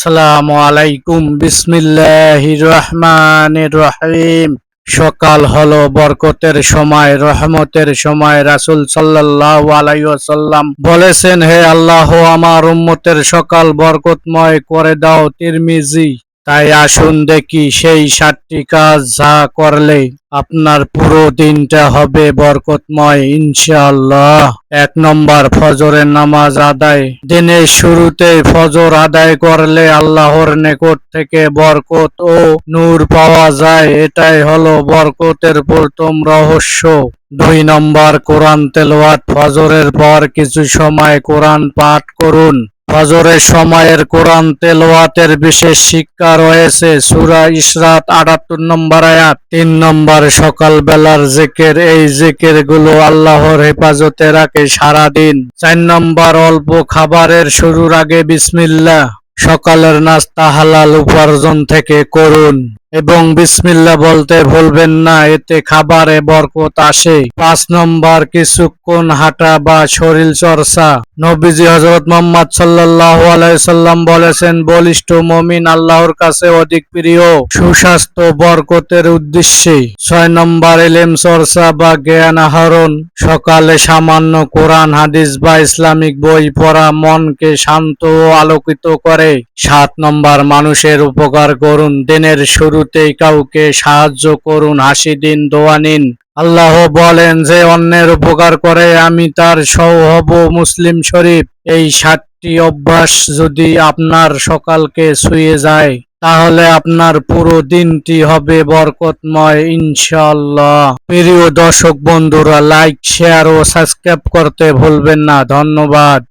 আসসালামু আলাইকুম। বিসমিল্লাহির রহমানির রহিম। সকাল হলো বরকতের সময়, রহমতের সময়। রাসুল সাল্লাল্লাহু আলাইহি ওয়াসাল্লাম বলেছেন, হে আল্লাহ, আমার উম্মতের সকাল বরকতময় করে দাও। তিরমিজি তাই আসুন দেখি সেই সাতটি কাজ যা করলে আপনার পুরো দিনটা হবে বরকতময়, ইনশাআল্লাহ। এক নম্বর, ফজরের নামাজ আদায়। দিনের শুরুতে ফজর আদায় করলে আল্লাহর নিকট থেকে বরকত ও নূর পাওয়া যায়, এটাই হলো বরকতের প্রথম রহস্য। দুই নম্বর, কোরআন তেলাওয়াত। ফজরের পর কিছু সময় কোরআন পাঠ করুন। ফজরের সময়ের কোরআন তেলোয়াতের বিশেষ শিক্ষা রয়েছে। সুরা ইসরাত আটাত্তর নম্বর আয়াত। তিন নম্বর, সকালবেলার জেকের। এই জেকেরগুলো আল্লাহর হেফাজতে রাখে সারাদিন। চার নম্বর, অল্প খাবারের শুরুর আগে বিসমিল্লা সকালের নাস্তা হালাল উপার্জন থেকে করুন। এবং বিসমিল্লা বলতে ভুলবেন না, এতে খাবারে বরকত আসে। পাঁচ নম্বর, কিছুক্ষণ হাঁটা বা শরীর চর্চা। নবীজি হজরত মোহাম্মদ সাল্লাল্লাহু আলাইহি সাল্লাম বলেছেন, বলিষ্ঠ মমিন আল্লাহর কাছে অধিক প্রিয়। সুস্বাস্থ্য বরকতের উদ্দেশ্যে। ছয় নম্বর, এলেম চর্চা বা জ্ঞান আহরণ। সকালে সামান্য কোরআন, হাদিস বা ইসলামিক বই পড়া মনকে শান্ত ও আলোকিত করে। সাত নম্বর, মানুষের উপকার করুন, দিনের শুরুতেই কাউকে সাহায্য করুন, হাসি দিন, দোয়া নিন। আল্লাহ বলেন যে, অন্যের উপকার করে আমি তার সহ হব মুসলিম শরীফ। এই সাতটি অভ্যাস যদি আপনার সকালকে ছুঁয়ে যায়, তাহলে আপনার পুরো দিনটি হবে বরকতময় ইনশাল্লাহ প্রিয় দর্শক বন্ধুরা, লাইক, শেয়ার ও সাবস্ক্রাইব করতে ভুলবেন না। ধন্যবাদ।